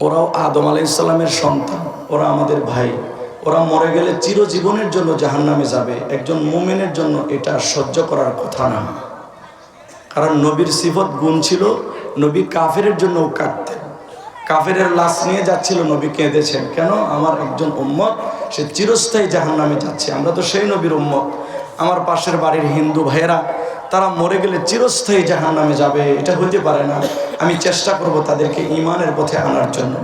ওরাও আদম আলাইসাল্লামের সন্তান, ওরা আমাদের ভাই। ওরা মরে গেলে চিরজীবনের জন্য জাহান্নামে যাবে। একজন মোমেনের জন্য এটা সহ্য করার কথা না। কারণ নবীর সিফত গুণ ছিল, নবী কাফেরের জন্য কাঁদতেন। কাফেরের লাশ নিয়ে যাচ্ছিল, নবী কেঁদেছেন। কেন? আমার একজন উম্মত, সে চিরস্থায়ী জাহান্নামে যাচ্ছে। আমরা তো সেই নবীর উম্মত। আমার পাশের বাড়ির হিন্দু ভাইয়েরা তারা মরে গেলে চিরস্থায়ী জাহান নামে যাবে, এটা হতে পারে না। আমি চেষ্টা করব তাদেরকে ইমানের পথে আনার জন্য।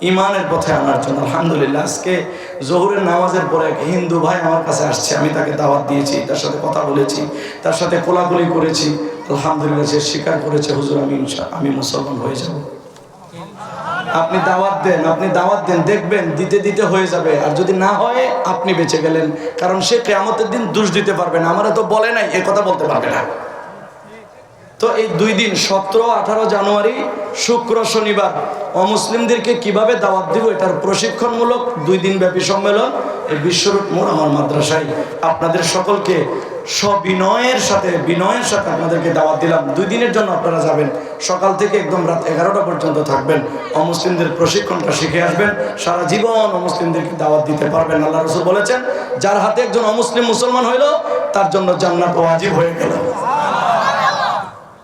ইমানের পথে আনার জন্য। আলহামদুলিল্লাহ, আজকে জহুরের নামাজের পরে এক হিন্দু ভাই আমার কাছে আসছে, আমি তাকে দাওয়াত দিয়েছি, তার সাথে কথা বলেছি, তার সাথে কোলাকুলি করেছি। আলহামদুলিল্লাহ, সে স্বীকার করেছে, হুজুর, আমি আমি মুসলমান হয়ে যাব। আপনি দাওয়াত দেন, আপনি দাওয়াত দেন, দেখবেন দিতে দিতে হয়ে যাবে। আর যদি না হয়, আপনি বেঁচে গেলেন। কারণ সে কেয়ামতের দিন দোষ দিতে পারবে না। আমরা তো বলে নাই, এ কথা বলতে পারবে না। তো এই দুই দিন, সতেরো, আঠারো জানুয়ারি, শুক্র, শনিবার, অমুসলিমদেরকে কীভাবে দাওয়াত দিব এটার প্রশিক্ষণমূলক দুই দিন ব্যাপী সম্মেলন এই বিশ্বরূপ মোড় আমার মাদ্রাসায়। আপনাদের সকলকে সবিনয়ের সাথে, বিনয়ের সাথে আপনাদেরকে দাওয়াত দিলাম। দুই দিনের জন্য আপনারা যাবেন। সকাল থেকে একদম রাত এগারোটা পর্যন্ত থাকবেন। অমুসলিমদের প্রশিক্ষণটা শিখে আসবেন। সারা জীবন অমুসলিমদেরকে দাওয়াত দিতে পারবেন, আল্লাহ রসুল বলেছেন। যার হাতে একজন অমুসলিম মুসলমান হইল, তার জন্য জান্নাত ওয়াজিব হয়ে গেল।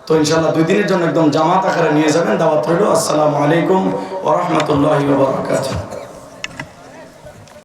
তো ইনশাল্লাহ দুই দিনের জন্য একদম জামাত আকারে নিয়ে যাবেন, দাওয়াত রইল। আসসালামু আলাইকুম ওরহমতুল্লাহ বারকাত